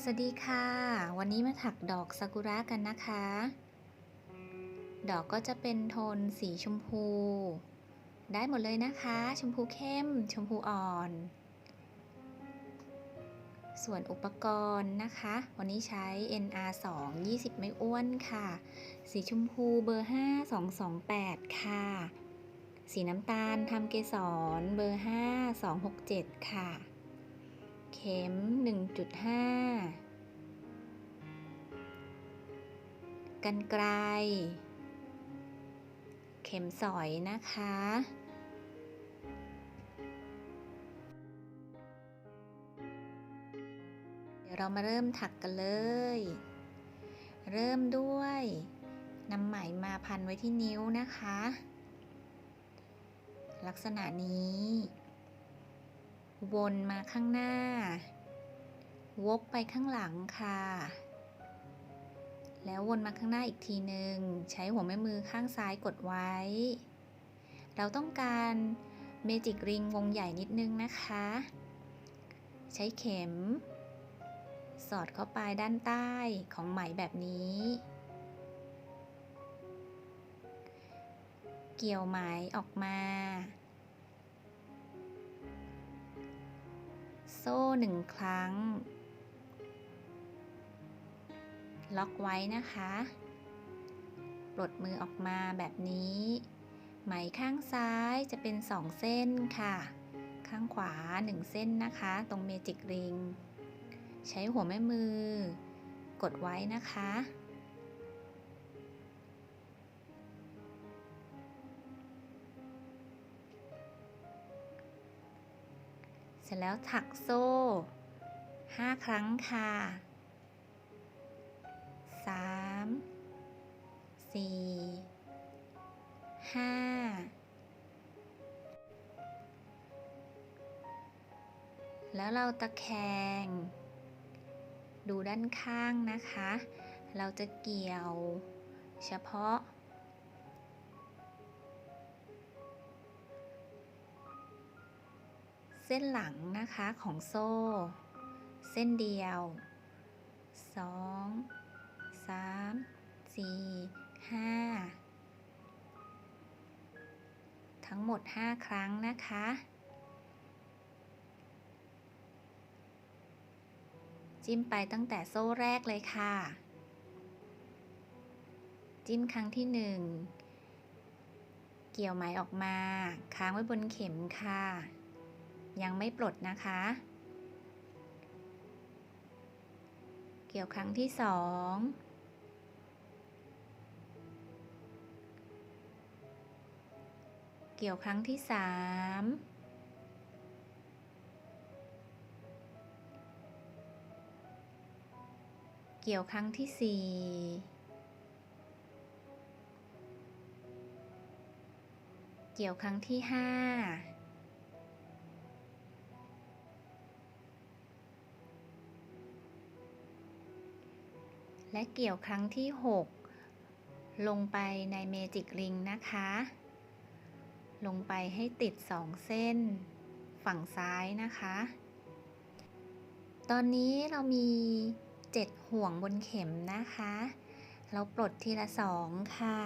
สวัสดีค่ะ วันนี้มาถักดอกซากุระกันนะคะ ดอกก็จะเป็นโทนสีชมพู ได้หมดเลยนะคะ ชมพูเข้ม ชมพูอ่อน ส่วนอุปกรณ์นะคะ วันนี้ใช้ NR 2 20 ไม่อ้วนค่ะ สีชมพูเบอร์ 5 228 ค่ะ สีน้ำตาลทำเกสรเบอร์ 5 267 ค่ะ เข็ม 1.5 กันไกล เข็มสอยนะคะ เดี๋ยวเรามาเริ่มถักกันเลย เริ่มด้วยนำไหมมาพันไว้ที่นิ้วนะคะ ลักษณะนี้ วนมาข้างหน้า วกไปข้างหลังค่ะ แล้ววนมาข้างหน้าอีกทีหนึ่งใช้หัวแม่มือข้างซ้ายกดไว้ เราต้องการเมจิกริงวงใหญ่นิดนึงนะคะ ใช้เข็ม สอดเข้าไปด้านใต้ของไหมแบบนี้ เกี่ยวไหมออกมา โซ่หนึ่งครั้ง ล็อกไว้นะคะ ปลดมือออกมาแบบนี้ ไหมข้างซ้ายจะเป็นสองเส้นค่ะ ข้างขวาหนึ่งเส้นนะคะ ตรงเมจิกริง ใช้หัวแม่มือกดไว้นะคะ ร็จแล้วถักโซ่ 5 ครั้งค่ะ 3 4 5 แล้วเราตะแคง ดูด้านข้างนะคะ เราจะเกี่ยวเฉพาะ ส้นหลังนะคะของโซ่ เส้นเดียว 2 3 4 5 ทั้งหมด 5 ครั้งนะคะ จิ้มไปตั้งแต่โซ่แรกเลยค่ะ จิ้มครั้งที่ 1 เกี่ยวไหมออกมา ค้างไว้บนเข็มค่ะ ยังไม่ปลดนะคะ เกี่ยวครั้งที่สองเกี่ยวครั้งที่สามเกี่ยวครั้งที่สี่เกี่ยวครั้งที่ห้า และเกี่ยวครั้งที่ 6 ลงไปในเมจิกริงนะคะ ลงไปให้ติด 2 เส้น ฝั่งซ้ายนะคะ ตอนนี้เรามี 7 ห่วงบนเข็มนะคะ เราปลดทีละ 2 ค่ะ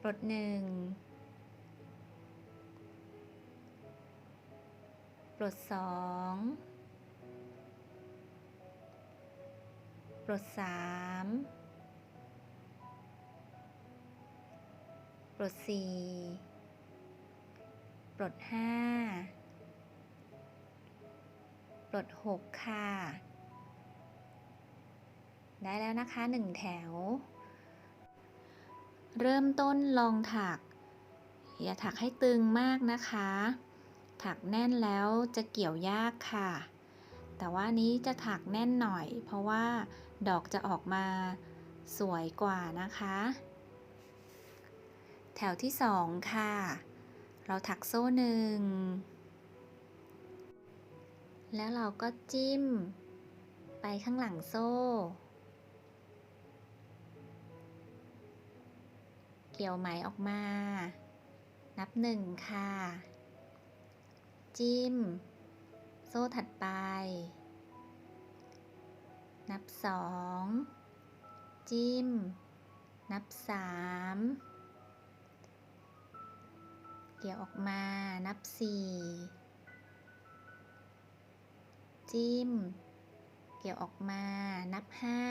ปลด1 ปลดสองปลดสามปลดสี่ปลดห้าปลดหกค่ะ ได้แล้วนะคะหนึ่งแถว เริ่มต้นลองถัก อย่าถักให้ตึงมากนะคะ ถักแน่นแล้วจะเกี่ยวยากค่ะ แต่ว่านี้จะถักแน่นหน่อย เพราะว่าดอกจะออกมาสวยกว่านะคะ แถวที่สองค่ะ เราถักโซ่หนึ่ง แล้วเราก็จิ้ม ไปข้างหลังโซ่ เกี่ยวไหมออกมา นับหนึ่งค่ะ จิ้ม โซ่ถัดไป นับสองจิ้ม นับสามเกี่ยวออกมา นับสี่จิ้ม เกี่ยวออกมา นับห้า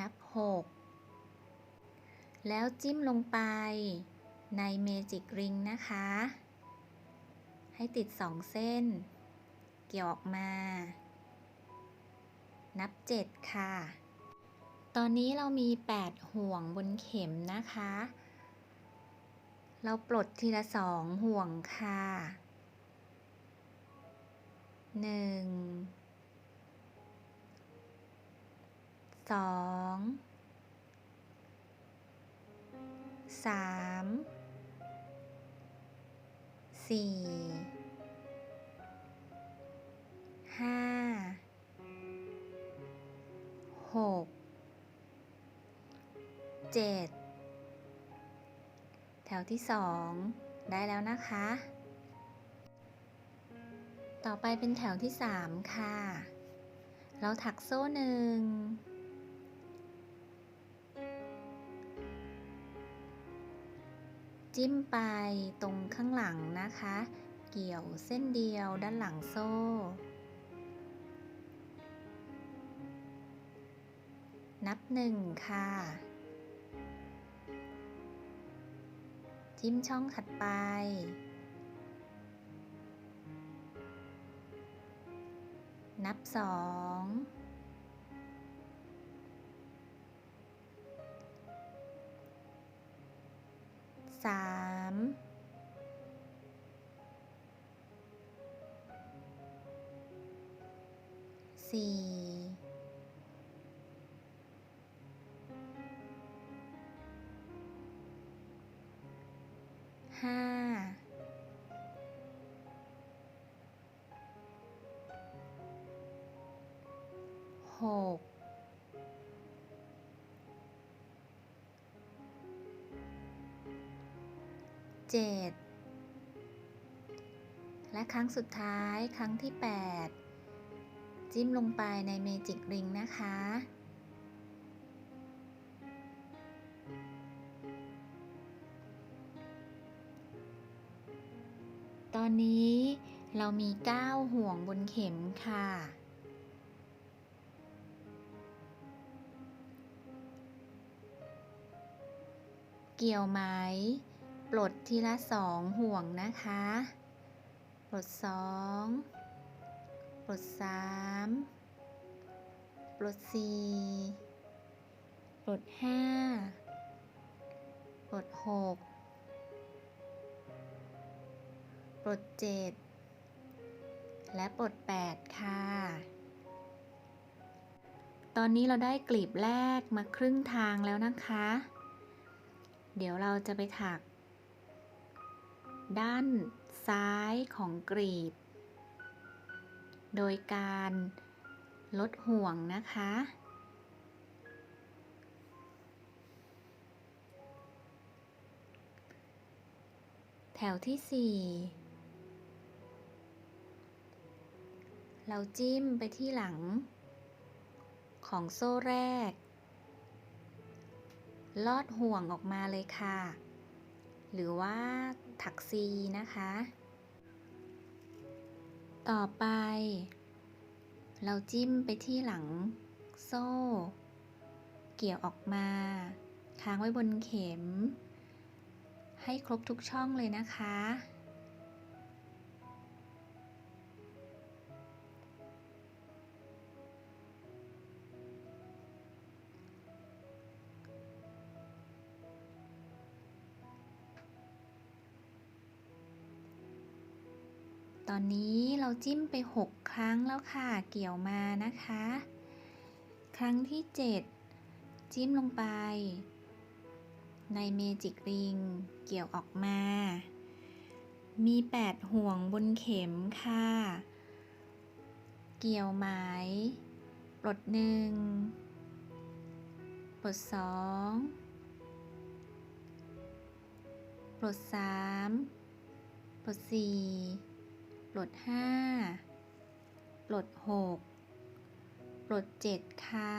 นับหกแล้วจิ้มลงไปในเมจิกริงนะคะ ให้ติดสองเส้น เกี่ยวออกมา นับเจ็ดค่ะ ตอนนี้เรามี 8 ห่วงบนเข็มนะคะ เราปลดทีละสองห่วงค่ะหนึ่ง สี่ห้าหกเจ็ดแถวที่สองได้แล้วนะคะ ต่อไปเป็นแถวที่สามค่ะ เราถักโซ่หนึ่ง จิ้มไปตรงข้างหลังนะคะ เกี่ยวเส้นเดียวด้านหลังโซ่ นับหนึ่งค่ะ จิ้มช่องถัดไป นับสอง สามสี่ห้าหก เจ็ดและครั้งสุดท้ายครั้งที่ 8 จิ้มลงไปในเมจิกริงนะคะ ตอนนี้เรามี 9 ห่วงบนเข็มค่ะเกี่ยวไหม ปลดทีละสองห่วงนะคะ ปลดสองปลดสามปลดสี่ปลดห้าปลดหกปลดเจ็ดและปลดแปดค่ะ ตอนนี้เราได้กลีบแรกมาครึ่งทางแล้วนะคะ เดี๋ยวเราจะไปถัก ด้านซ้ายของกรีบ โดยการลดห่วงนะคะ แถวที่ 4 เราจิ้มไปที่หลัง ของโซ่แรก ลอดห่วงออกมาเลยค่ะ หรือว่า ถักซีนะคะ ต่อไป เราจิ้มไปที่หลังโซ่ เกี่ยวออกมา ค้างไว้บนเข็ม ให้ครบทุกช่องเลยนะคะ นี้เราจิ้มไป 6 ครั้งแล้วค่ะ เกี่ยวมานะคะ ครั้งที่ 7 จิ้มลงไป ในเมจิกริง เกี่ยวออกมา มี 8 ห่วงบนเข็มค่ะ เกี่ยวไหม ปลดหนึ่ง ปลดสองปลดสามปลดสี่ ลดห้าปลดหกปลดเจ็ดค่ะ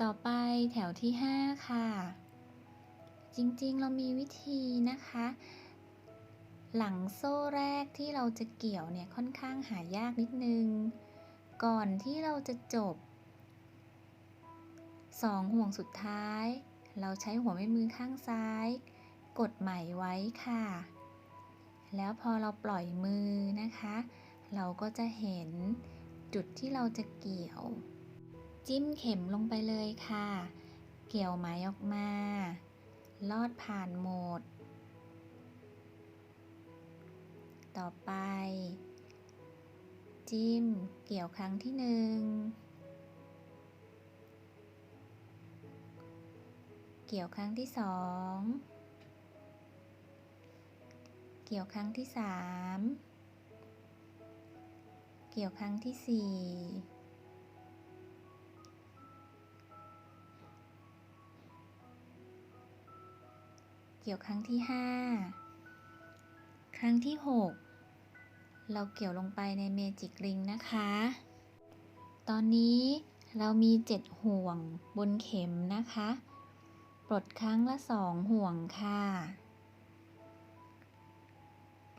ต่อไปแถวที่ห้าค่ะ จริงๆ เรามีวิธีนะคะ หลังโซ่แรกที่เราจะเกี่ยวเนี่ยค่อนข้างหายากนิดนึง ก่อนที่เราจะจบสองห่วงสุดท้าย เราใช้หัวแม่มือข้างซ้ายกดไหมไว้ค่ะ แล้วพอเราปล่อยมือนะคะ เราก็จะเห็นจุดที่เราจะเกี่ยว จิ้มเข็มลงไปเลยค่ะ เกี่ยวไหมออกมา ลอดผ่านโหมด ต่อไป จิ้มเกี่ยวครั้งที่หนึ่งเกี่ยวครั้งที่สอง เกี่ยวครั้งที่สามเกี่ยวครั้งที่สี่เกี่ยวครั้งที่ห้าครั้งที่หกเราเกี่ยวลงไปในเมจิกริงนะคะ ตอนนี้เรามีเจ็ดห่วงบนเข็มนะคะ ปลดครั้งละสองห่วงค่ะ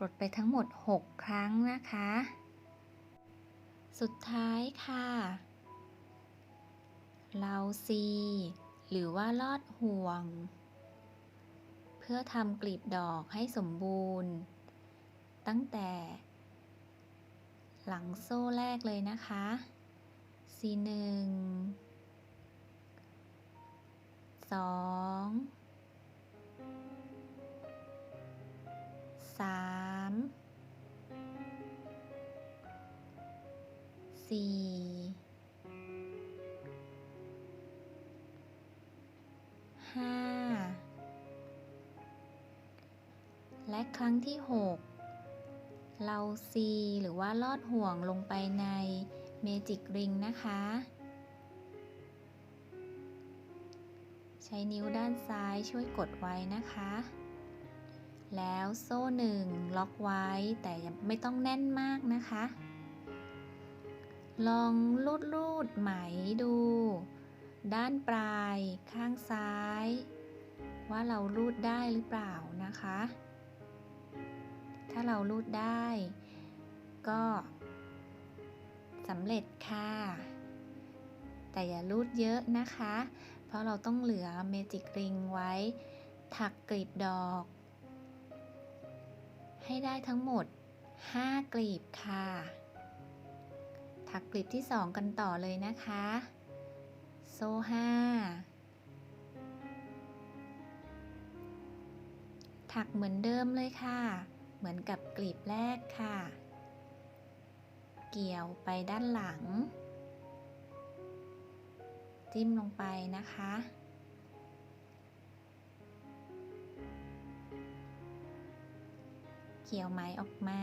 ปลดไปทั้งหมด 6 ครั้งนะคะ สุดท้ายค่ะ เราซี หรือว่าลอดห่วง เพื่อทำกลีบดอกให้สมบูรณ์ ตั้งแต่ หลังโซ่แรกเลยนะคะซีหนึ่งสอง สามสี่ห้าและครั้งที่หกเราซีหรือว่าลอดห่วงลงไปในเมจิกริงนะคะ ใช้นิ้วด้านซ้ายช่วยกดไว้นะคะ แล้วโซ่หนึ่งล็อกไว้แต่ยังไม่ต้องแน่นมากนะคะ ลองลูดลูดไหมดู ด้านปลายข้างซ้าย ว่าเราลูดได้หรือเปล่านะคะ ถ้าเราลูดได้ ก็สำเร็จค่ะ แต่อย่าลูดเยอะนะคะ เพราะเราต้องเหลือเมจิกริงไว้ ถักกลีบดอก ให้ได้ทั้งหมด 5 กลีบค่ะ ถักกลีบที่ 2 กันต่อเลยนะคะ โซ่5ถักเหมือนเดิมเลยค่ะ เหมือนกับกลีบแรกค่ะ เกี่ยวไปด้านหลัง จิ้มลงไปนะคะ เกี่ยวไหมออกมา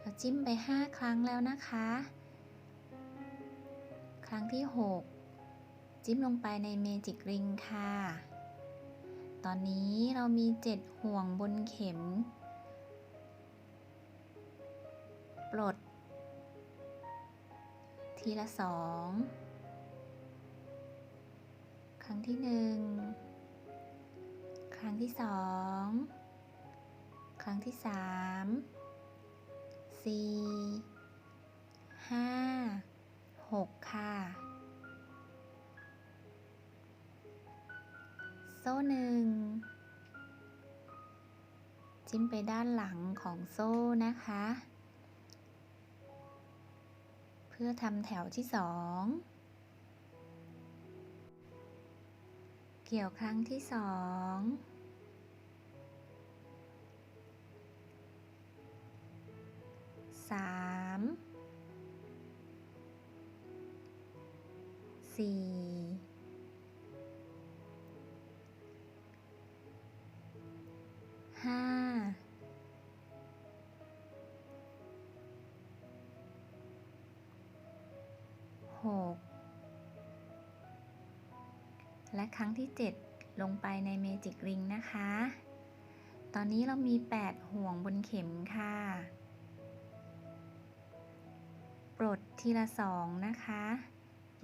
เราจิ้มไป 5 ครั้งแล้วนะคะ รั้งที่ 6 จิ้มลงไปในเมจิกริงค่ะ ตอนนี้เรามี 7 ห่วงบนเข็ม ปลด ทีละสองครั้งที่หนึ่งครั้งที่สองครั้งที่สาม สี่ห้าหกค่ะ โซ่หนึ่งจิ้มไปด้านหลังของโซ่นะคะ เพื่อทำแถวที่สองเกี่ยวครั้งที่สองสาม สี่ห้าหกและครั้งที่ 7 ลงไปในเมจิกริงนะคะ ตอนนี้เรามี 8 ห่วงบนเข็มค่ะ ปลดทีละสองนะคะ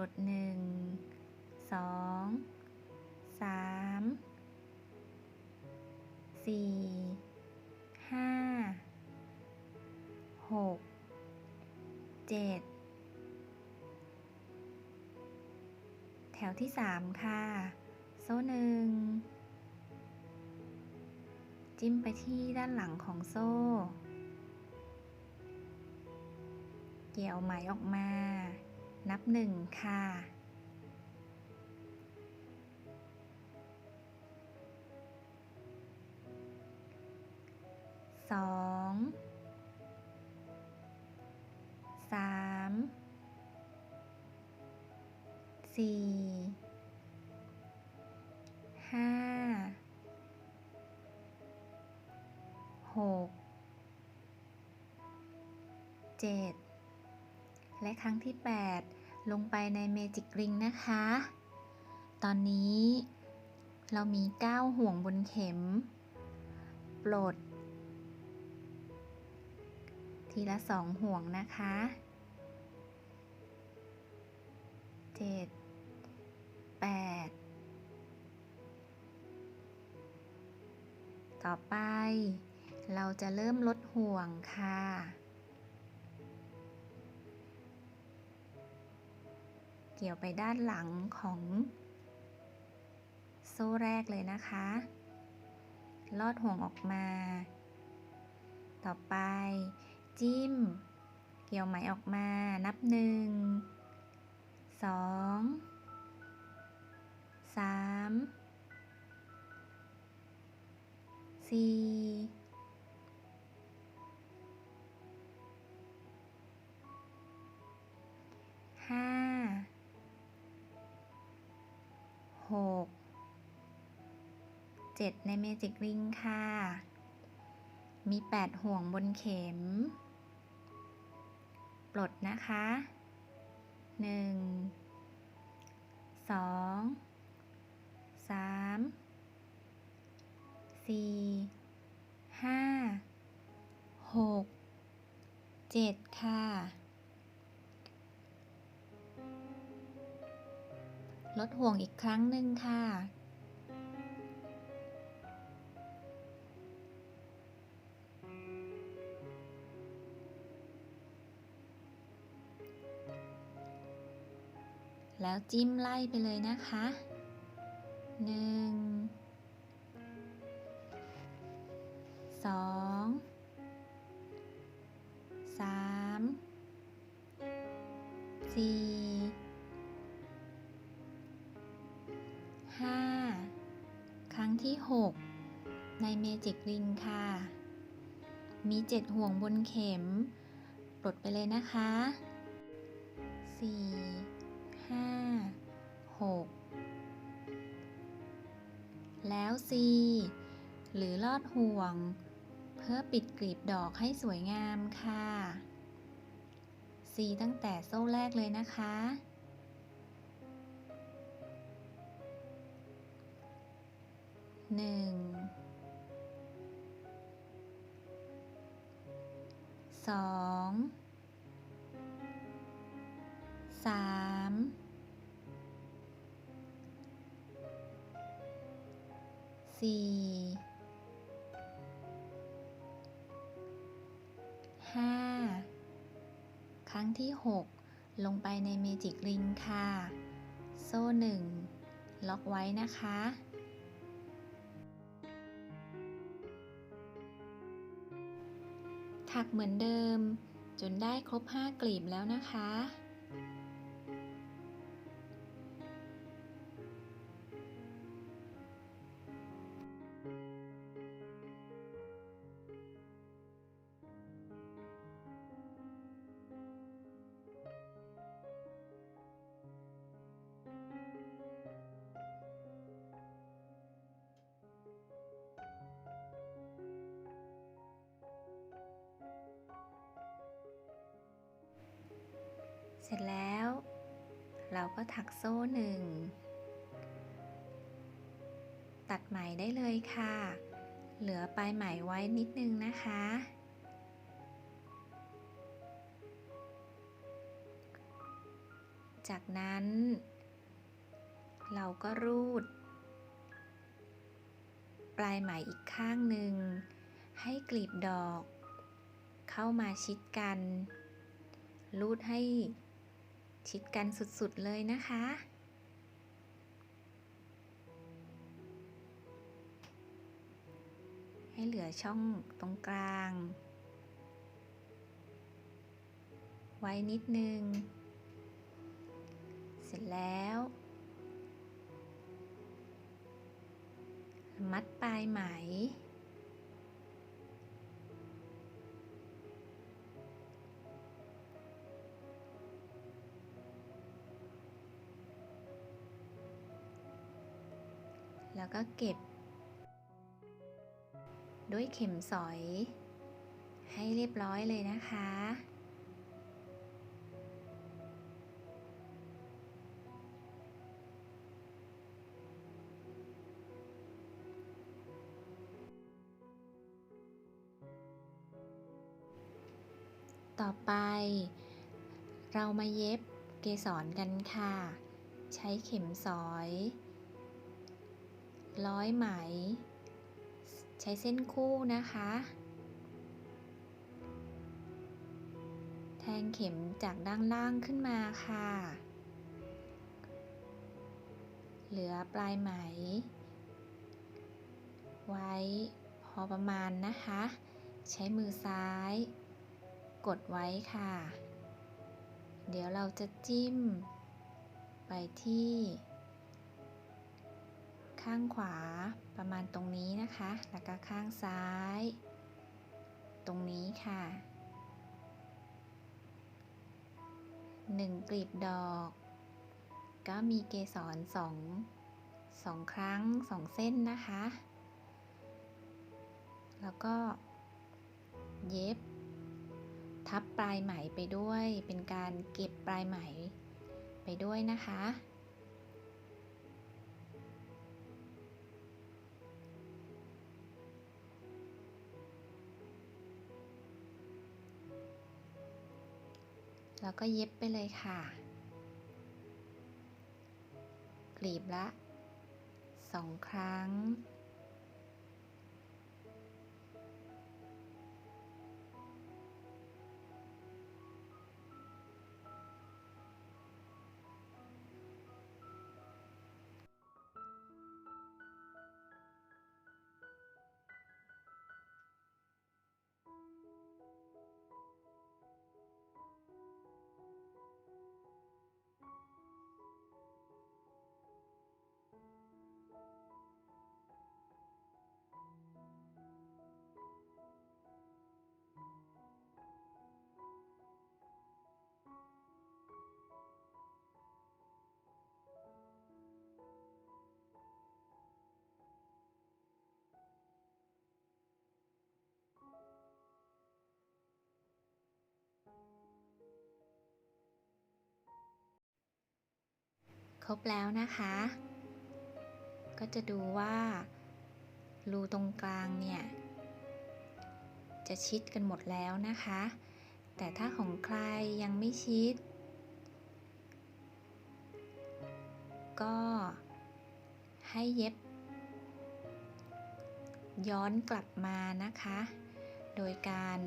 ปลดหนึ่งสองสามสี่ห้าหกเจ็ดแถวที่สามค่ะ โซ่หนึ่งจิ้มไปที่ด้านหลังของโซ่ เกี่ยวไหมออกมา นับหนึ่งค่ะ สอง สาม สี่ ห้า หก เจ็ด และครั้งที่ 8 ลงไปในเมจิกริงนะคะ ตอนนี้เรามี 9 ห่วงบนเข็ม ปลด ทีละ 2 ห่วงนะคะ 7 8 ต่อไป เราจะเริ่มลดห่วงค่ะ เกี่ยวไปด้านหลังของโซ่แรกเลยนะคะ ลอดห่วงออกมา ต่อไป จิ้ม เกี่ยวไหมออกมานับหนึ่งสองสามสี่ 7 ในเมจิกริงค่ะ มี 8 ห่วงบนเข็ม ปลดนะคะ 1 2 3 4 5 6 7 ค่ะ ลดห่วงอีกครั้งหนึ่งค่ะ แล้วจิ้มไล่ไปเลยนะคะหนึ่งสองสามสี่ห้าครั้งที่หกในเมจิกริงค่ะ มีเจ็ดห่วงบนเข็ม ปลดไปเลยนะคะสี่ 6 แล้ว C หรือลอดห่วง เพื่อปิดกลีบดอกให้สวยงามค่ะ C ตั้งแต่โซ่แรกเลยนะคะ หนึ่ง สอง สาม สี่ห้าครั้งที่หกลงไปในเมจิกริงค่ะ โซ่หนึ่งล็อกไว้นะคะ ถักเหมือนเดิมจนได้ครบ 5 กลีบแล้วนะคะ เสร็จแล้ว เราก็ถักโซ่หนึ่ง ตัดไหมได้เลยค่ะ เหลือปลายไหมไว้นิดนึงนะคะ จากนั้น เราก็รูด ปลายไหมอีกข้างหนึ่ง ให้กลีบดอก เข้ามาชิดกันรูดให้ ชิดกันสุดๆเลยนะคะ ให้เหลือช่องตรงกลาง ไว้นิดนึง เสร็จแล้วมัดปลายไหม แล้วก็เก็บ ด้วยเข็มสอย ให้เรียบร้อยเลยนะคะ ต่อไป เรามาเย็บเกสรกันค่ะ ใช้เข็มสอย ร้อยไหม ใช้เส้นคู่นะคะ แทงเข็มจากด้านล่างขึ้นมาค่ะ เหลือปลายไหม ไว้พอประมาณนะคะ ใช้มือซ้าย กดไว้ค่ะ เดี๋ยวเราจะจิ้มไปที่ ข้างขวาประมาณตรงนี้นะคะ แล้วก็ข้างซ้าย ตรงนี้ค่ะหนึ่งกลีบดอก ก็มีเกสรสองสองครั้งสองเส้นนะคะ แล้วก็เย็บ ทับปลายไหมไปด้วย เป็นการเก็บปลายไหมไปด้วยนะคะ แล้วก็เย็บไปเลยค่ะ กลีบละสองครั้ง รบแล้วนะคะ ก็จะดูว่า รูตรงกลางเนี่ย จะชิดกันหมดแล้วนะคะ แต่ถ้าของใครยังไม่ชิด ก็ให้เย็บ ย้อนกลับมานะคะ โดยการ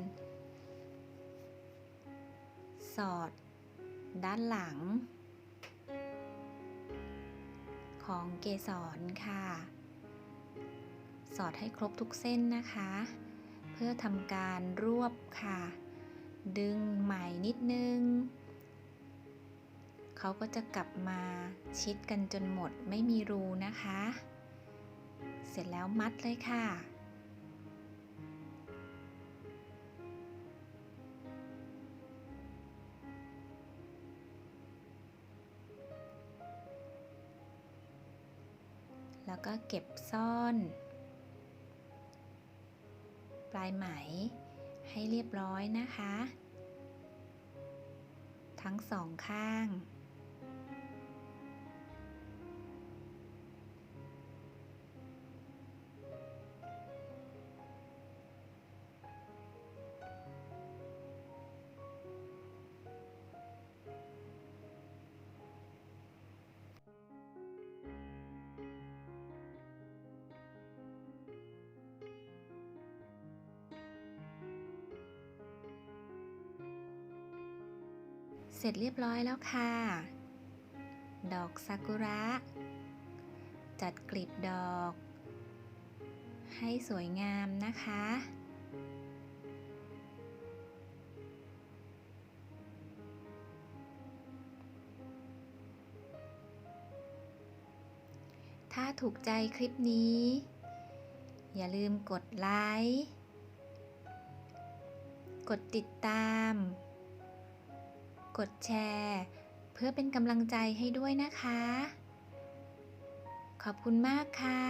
สอดด้านหลัง ของเกสรค่ะ สอดให้ครบทุกเส้นนะคะ เพื่อทำการรวบค่ะ ดึงไหมนิดนึง เขาก็จะกลับมาชิดกันจนหมดไม่มีรูนะคะ เสร็จแล้วมัดเลยค่ะ แล้วก็เก็บซ่อน ปลายไหมให้เรียบร้อยนะคะ ทั้งสองข้าง เสร็จเรียบร้อยแล้วค่ะ ดอกซากุระ จัดกลีบดอก ให้สวยงามนะคะ ถ้าถูกใจคลิปนี้ อย่าลืมกดไลค์ กดติดตาม กดแชร์ เพื่อเป็นกำลังใจให้ด้วยนะคะ ขอบคุณมากค่ะ